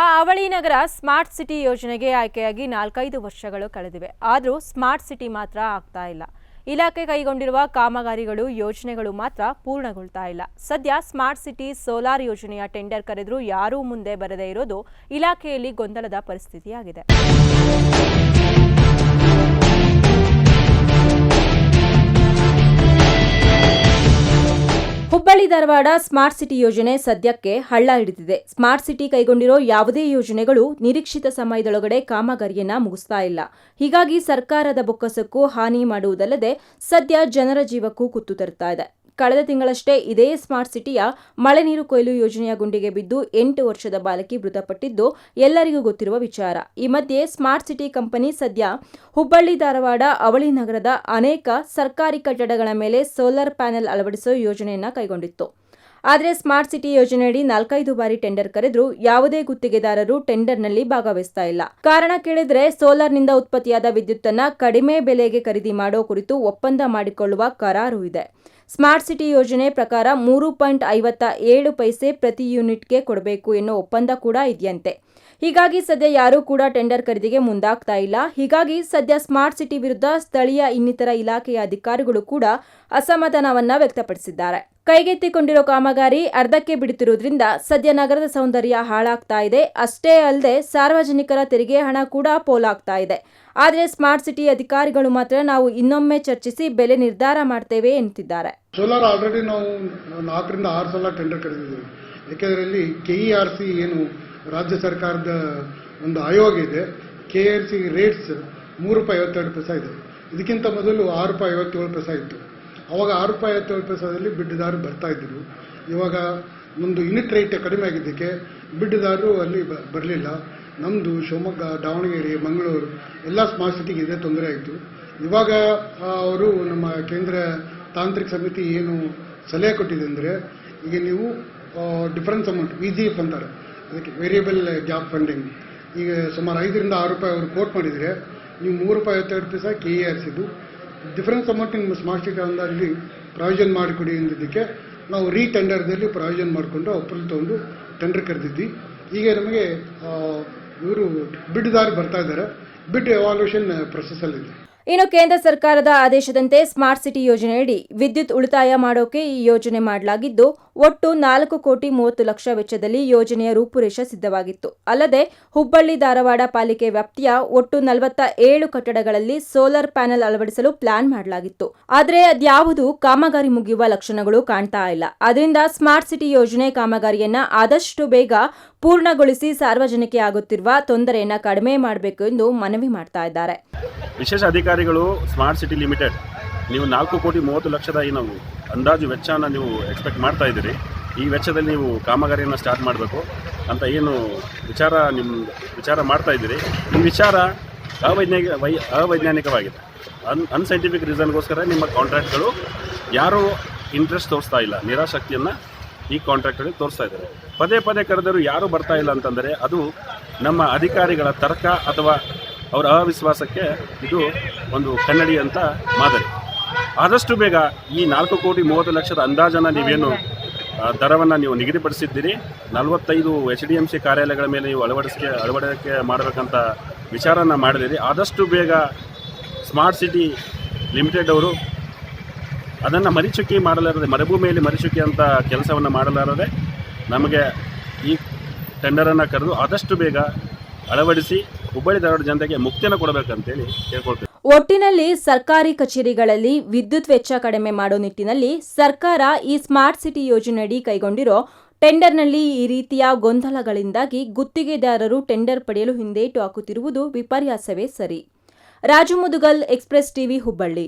ಆ ಅವಳಿ ನಗರ smart city ಯೋಜನೆಗೆ ಆಯ್ಕೆಯಾಗಿ ನಾಲ್ಕೈದು ವರ್ಷಗಳು ಕಳೆದಿವೆ. ಆದರೂ ಸ್ಮಾರ್ಟ್ ಸಿಟಿ ಮಾತ್ರ ಆಗ್ತಾ ಇಲ್ಲ. ಇಲಾಖೆ ಕೈಗೊಂಡಿರುವ ಕಾಮಗಾರಿಗಳು, ಯೋಜನೆಗಳು ಮಾತ್ರ ಪೂರ್ಣಗೊಳ್ತಾ ಇಲ್ಲ. ಸದ್ಯ ಸ್ಮಾರ್ಟ್ ಸಿಟಿ ಸೋಲಾರ್ ಯೋಜನೆಯ ಟೆಂಡರ್ ಕರೆದರೂ ಯಾರೂ ಮುಂದೆ ಬರದೇ ಇರೋದು ಇಲಾಖೆಯಲ್ಲಿ ಗೊಂದಲದ ಪರಿಸ್ಥಿತಿಯಾಗಿದೆ. ಹುಬ್ಬಳ್ಳಿ ಧಾರವಾಡ ಸ್ಮಾರ್ಟ್ ಸಿಟಿ ಯೋಜನೆ ಸದ್ಯಕ್ಕೆ ಹಳ್ಳ ಹಿಡಿದಿದೆ. ಸ್ಮಾರ್ಟ್ ಸಿಟಿ ಕೈಗೊಂಡಿರೋ ಯಾವುದೇ ಯೋಜನೆಗಳು ನಿರೀಕ್ಷಿತ ಸಮಯದೊಳಗಡೆ ಕಾಮಗಾರಿಯನ್ನ ಮುಗಿಸ್ತಾ ಇಲ್ಲ. ಹೀಗಾಗಿ ಸರ್ಕಾರದ ಬೊಕ್ಕಸಕ್ಕೂ ಹಾನಿ ಮಾಡುವುದಲ್ಲದೆ ಸದ್ಯ ಜನರ ಜೀವಕ್ಕೂ ಕುತ್ತು ತರುತ್ತಾ ಇದೆ. ಕಳೆದ ತಿಂಗಳಷ್ಟೇ ಇದೇ ಸ್ಮಾರ್ಟ್ ಸಿಟಿಯ ಮಳೆ ನೀರು ಕೊಯ್ಲು ಯೋಜನೆಯ ಗುಂಡಿಗೆ ಬಿದ್ದು ಎಂಟು ವರ್ಷದ ಬಾಲಕಿ ಮೃತಪಟ್ಟಿದ್ದು ಎಲ್ಲರಿಗೂ ಗೊತ್ತಿರುವ ವಿಚಾರ. ಈ ಮಧ್ಯೆ ಸ್ಮಾರ್ಟ್ ಸಿಟಿ ಕಂಪನಿ ಸದ್ಯ ಹುಬ್ಬಳ್ಳಿ, ಧಾರವಾಡ, ಅವಳಿ ನಗರದ ಅನೇಕ ಸರ್ಕಾರಿ ಕಟ್ಟಡಗಳ ಮೇಲೆ ಸೋಲಾರ್ ಪ್ಯಾನೆಲ್ ಅಳವಡಿಸುವ ಯೋಜನೆಯನ್ನ ಕೈಗೊಂಡಿತ್ತು. ಆದರೆ ಸ್ಮಾರ್ಟ್ ಸಿಟಿ ಯೋಜನೆಯಡಿ ನಾಲ್ಕೈದು ಬಾರಿ ಟೆಂಡರ್ ಕರೆದ್ರು ಯಾವುದೇ ಗುತ್ತಿಗೆದಾರರು ಟೆಂಡರ್ನಲ್ಲಿ ಭಾಗವಹಿಸ್ತಾ ಇಲ್ಲ. ಕಾರಣ ಕೇಳಿದ್ರೆ ಸೋಲಾರ್ನಿಂದ ಉತ್ಪತ್ತಿಯಾದ ವಿದ್ಯುತ್ತನ್ನು ಕಡಿಮೆ ಬೆಲೆಗೆ ಖರೀದಿ ಮಾಡೋ ಕುರಿತು ಒಪ್ಪಂದ ಮಾಡಿಕೊಳ್ಳುವ ಕರಾರು ಇದೆ. ಸ್ಮಾರ್ಟ್ ಸಿಟಿ ಯೋಜನೆ ಪ್ರಕಾರ ಮೂರು ಪಾಯಿಂಟ್ ಐವತ್ತ ಏಳು ಪೈಸೆ ಪ್ರತಿ ಯೂನಿಟ್ಗೆ ಕೊಡಬೇಕು ಎನ್ನೋ ಒಪ್ಪಂದ ಕೂಡ ಇದೆಯಂತೆ. ಹೀಗಾಗಿ ಸದ್ಯ ಯಾರೂ ಕೂಡ ಟೆಂಡರ್ ಖರೀದಿಗೆ ಮುಂದಾಗ್ತಾ ಇಲ್ಲ. ಹೀಗಾಗಿ ಸದ್ಯ ಸ್ಮಾರ್ಟ್ ಸಿಟಿ ವಿರುದ್ಧ ಸ್ಥಳೀಯ ಇನ್ನಿತರ ಇಲಾಖೆಯ ಅಧಿಕಾರಿಗಳು ಕೂಡ ಅಸಮಾಧಾನವನ್ನು ವ್ಯಕ್ತಪಡಿಸಿದ್ದಾರೆ. ಕೈಗೆತ್ತಿಕೊಂಡಿರೋ ಕಾಮಗಾರಿ ಅರ್ಧಕ್ಕೆ ಬಿಡುತ್ತಿರುವುದರಿಂದ ಸದ್ಯ ನಗರದ ಸೌಂದರ್ಯ ಹಾಳಾಗ್ತಾ ಇದೆ. ಅಷ್ಟೇ ಅಲ್ಲದೆ ಸಾರ್ವಜನಿಕರ ತೆರಿಗೆ ಹಣ ಕೂಡ ಪೋಲಾಗ್ತಾ ಇದೆ. ಆದರೆ ಸ್ಮಾರ್ಟ್ ಸಿಟಿ ಅಧಿಕಾರಿಗಳು ಮಾತ್ರ ನಾವು ಇನ್ನೊಮ್ಮೆ ಚರ್ಚಿಸಿ ಬೆಲೆ ನಿರ್ಧಾರ ಮಾಡ್ತೇವೆ ಎನ್ನುತ್ತಿದ್ದಾರೆ. ಸೋಲಾರ್ ಆಲ್ರೆಡಿ ನಾವು ನಾಲ್ಕರಿಂದ ಆರು ಸಲ ಟೆಂಡರ್ ಕರೆದಿದ್ದೀವಿ. ಯಾಕೆಂದರೆ ಇಲ್ಲಿ ಕೆ ಇ ಆರ್ ಸಿ ಏನು ರಾಜ್ಯ ಸರ್ಕಾರದ ಒಂದು ಆಯೋಗ ಇದೆ. ಕೆ ಆರ್ ಸಿ ರೇಟ್ಸ್ ಮೂರು ರೂಪಾಯಿ ಐವತ್ತೆರಡು ಪೈಸಾ ಇದೆ. ಇದಕ್ಕಿಂತ ಮೊದಲು ಆರು ರೂಪಾಯಿ ಐವತ್ತೇಳು ಪೈಸಾ ಇತ್ತು. ಅವಾಗ ಆರು ರೂಪಾಯಿ ಐವತ್ತೇಳು ಪೈಸಾದಲ್ಲಿ ಬಿಡ್ಡಿದಾರರು ಬರ್ತಾ ಇದ್ದರು ಇವಾಗ ಒಂದು ಯೂನಿಟ್ ರೇಟ್ ಕಡಿಮೆ ಆಗಿದ್ದಕ್ಕೆ ಬಿಡ್ಡಿದಾರರು ಅಲ್ಲಿ ಬರಲಿಲ್ಲ. ನಮ್ಮದು ಶಿವಮೊಗ್ಗ, ದಾವಣಗೆರೆ, ಮಂಗಳೂರು ಎಲ್ಲ ಸ್ಮಾರ್ಟ್ ಸಿಟಿಗೆ ಇದೇ, ತೊಂದರೆ ಆಯಿತು. ಇವಾಗ ಅವರು ನಮ್ಮ ಕೇಂದ್ರ ತಾಂತ್ರಿಕ ಸಮಿತಿ ಏನು ಸಲಹೆ ಕೊಟ್ಟಿದೆ ಅಂದರೆ, ಈಗ ನೀವು difference amount V G F ಅಂತಾರೆ. ಅದಕ್ಕೆ ವೇರಿಯಬಲ್ ಜಾಬ್ ಫಂಡಿಂಗ್ ಈಗ ಸುಮಾರು ಐದರಿಂದ ಆರು ರೂಪಾಯಿ ಅವರು ಕೋಟ್ ಮಾಡಿದರೆ, ನೀವು ಮೂರು ರೂಪಾಯಿ ಐವತ್ತೆರಡು ಪೈಸಾ ಕೆ ಎ ಆರಿಸಿದ್ದು ಡಿಫರೆನ್ಸ್ ಅಮೌಂಟ್ ನಿಮ್ಮ ಸ್ಮಾರ್ಟ್ ಸಿಟಿ ಅಂದಲ್ಲಿ ಪ್ರಾವಿಷನ್ ಮಾಡಿಕೊಡಿ ಎಂದಿದ್ದಕ್ಕೆ ನಾವು ರೀ ಟೆಂಡರ್ದಲ್ಲಿ ಪ್ರಾವಿಷನ್ ಮಾಡಿಕೊಂಡು ಅಪ್ರೂವಲ್ ತೊಗೊಂಡು ಟೆಂಡರ್ ಕರೆದಿದ್ವಿ. ಈಗ ನಮಗೆ ಇವರು ಬಿಡ್ದಾರಿ ಬರ್ತಾ ಇದ್ದಾರೆ. ಬಿಡ್ ಎವಾಲ್ಯೂಷನ್ ಪ್ರೊಸೆಸ್ಸಲ್ಲಿದೆ ಇನ್ನು ಕೇಂದ್ರ ಸರ್ಕಾರದ ಆದೇಶದಂತೆ ಸ್ಮಾರ್ಟ್ ಸಿಟಿ ಯೋಜನೆಯಡಿ ವಿದ್ಯುತ್ ಉಳಿತಾಯ ಮಾಡೋಕೆ ಈ ಯೋಜನೆ ಮಾಡಲಾಗಿದ್ದು, ಒಟ್ಟು ನಾಲ್ಕು ಕೋಟಿ ಮೂವತ್ತು ಲಕ್ಷ ವೆಚ್ಚದಲ್ಲಿ ಯೋಜನೆಯ ರೂಪುರೇಷೆ ಸಿದ್ಧವಾಗಿತ್ತು. ಅಲ್ಲದೆ, ಹುಬ್ಬಳ್ಳಿ ಧಾರವಾಡ ಪಾಲಿಕೆ ವ್ಯಾಪ್ತಿಯ ಒಟ್ಟು ನಲವತ್ತ ಏಳು ಕಟ್ಟಡಗಳಲ್ಲಿ ಸೋಲಾರ್ ಪ್ಯಾನೆಲ್ ಅಳವಡಿಸಲು ಪ್ಲಾನ್ ಮಾಡಲಾಗಿತ್ತು. ಆದರೆ, ಅದ್ಯಾವುದು ಕಾಮಗಾರಿ ಮುಗಿಯುವ ಲಕ್ಷಣಗಳು ಕಾಣ್ತಾ ಇಲ್ಲ. ಅದರಿಂದ ಸ್ಮಾರ್ಟ್ ಸಿಟಿ ಯೋಜನೆ ಕಾಮಗಾರಿಯನ್ನ ಆದಷ್ಟು ಬೇಗ ಪೂರ್ಣಗೊಳಿಸಿ ಸಾರ್ವಜನಿಕ ಆಗುತ್ತಿರುವ ತೊಂದರೆಯನ್ನ ಕಡಿಮೆ ಮಾಡಬೇಕು ಎಂದು ಮನವಿ ಮಾಡ್ತಾ ಇದ್ದಾರೆ. ವಿಶೇಷ ಅಧಿಕಾರಿಗಳು ಸ್ಮಾರ್ಟ್ ಸಿಟಿ ಲಿಮಿಟೆಡ್ ನೀವು ನಾಲ್ಕು ಕೋಟಿ ಮೂವತ್ತು ಲಕ್ಷದ ಏನು ಅಂದಾಜು ವೆಚ್ಚನ ನೀವು ಎಕ್ಸ್ಪೆಕ್ಟ್ ಮಾಡ್ತಾ ಇದ್ದೀರಿ. ಈ ವೆಚ್ಚದಲ್ಲಿ ನೀವು ಕಾಮಗಾರಿಯನ್ನು ಸ್ಟಾರ್ಟ್ ಮಾಡಬೇಕು ಅಂತ ಏನು ವಿಚಾರ ನಿಮ್ಮ ವಿಚಾರ ಮಾಡ್ತಾ ಇದ್ದೀರಿ. ಈ ವಿಚಾರ ಅವೈಜ್ಞಾನಿಕ ವೈ ಅವೈಜ್ಞಾನಿಕವಾಗಿದೆ. ಅನ್ ಅನ್ಸೈಂಟಿಫಿಕ್ ರೀಸನ್ಗೋಸ್ಕರ ನಿಮ್ಮ ಕಾಂಟ್ರಾಕ್ಟ್ಗಳು ಯಾರೂ ಇಂಟ್ರೆಸ್ಟ್ ತೋರಿಸ್ತಾ ಇಲ್ಲ, ನಿರಾಸಕ್ತಿಯನ್ನು ಈ ಕಾಂಟ್ರಾಕ್ಟ್ಗಳಿಗೆ ತೋರಿಸ್ತಾ ಇದ್ದಾರೆ. ಪದೇ ಪದೇ ಕರೆದರೂ ಯಾರೂ ಬರ್ತಾ ಇಲ್ಲ ಅಂತಂದರೆ ಅದು ನಮ್ಮ ಅಧಿಕಾರಿಗಳ ತರ್ಕ ಅಥವಾ ಅವರ ಅವಿಶ್ವಾಸಕ್ಕೆ ಇದು ಒಂದು ಕನ್ನಡಿ ಅಂತ ಮಾದರಿ. ಆದಷ್ಟು ಬೇಗ ಈ ನಾಲ್ಕು ಕೋಟಿ ಮೂವತ್ತು ಲಕ್ಷದ ಅಂದಾಜನ್ನು ನೀವೇನು ದರವನ್ನು ನೀವು ನಿಗದಿಪಡಿಸಿದ್ದೀರಿ, ನಲವತ್ತೈದು ಎಚ್ ಡಿ ಎಂ ಸಿ ಕಾರ್ಯಾಲಯಗಳ ಮೇಲೆ ನೀವು ಅಳವಡಿಸಿಕೆ, ಅಳವಡಿಕೆ ಮಾಡಬೇಕಂತ ವಿಚಾರನ ಮಾಡಿದಿರಿ ಆದಷ್ಟು ಬೇಗ ಸ್ಮಾರ್ಟ್ ಸಿಟಿ ಲಿಮಿಟೆಡ್ ಅವರು ಅದನ್ನು ಮರಿಚುಕ್ಕಿ ಮಾಡಲಾರದೆ, ಮರುಭೂಮಿಯಲ್ಲಿ ಮರಿಚುಕ್ಕಿ ಅಂತ ಕೆಲಸವನ್ನು ಮಾಡಲಾರದೆ ನಮಗೆ ಈ ಟೆಂಡರನ್ನು ಕರೆದು ಆದಷ್ಟು ಬೇಗ ಅಳವಡಿಸಿ ಹುಬ್ಬಳ್ಳಿ ಧಾರವಾಡ ಜನತೆಗೆ ಮುಕ್ತಿಯನ್ನು ಕೊಡಬೇಕಂತೇಳಿ ಕೇಳ್ಕೊಳ್ತೇವೆ. ಒಟ್ಟಿನಲ್ಲಿ ಸರ್ಕಾರಿ ಕಚೇರಿಗಳಲ್ಲಿ ವಿದ್ಯುತ್ ವೆಚ್ಚ ಕಡಿಮೆ ಮಾಡೋ ನಿಟ್ಟಿನಲ್ಲಿ ಸರ್ಕಾರ ಈ ಸ್ಮಾರ್ಟ್ ಸಿಟಿ ಯೋಜನೆಯಡಿ ಕೈಗೊಂಡಿರೋ ಟೆಂಡರ್ನಲ್ಲಿ ಈ ರೀತಿಯ ಗೊಂದಲಗಳಿಂದಾಗಿ ಗುತ್ತಿಗೆದಾರರು ಟೆಂಡರ್ ಪಡೆಯಲು ಹಿಂದೇಟು ಹಾಕುತ್ತಿರುವುದು ವಿಪರ್ಯಾಸವೇ ಸರಿ. Raju Mudugal express TV Hubballi.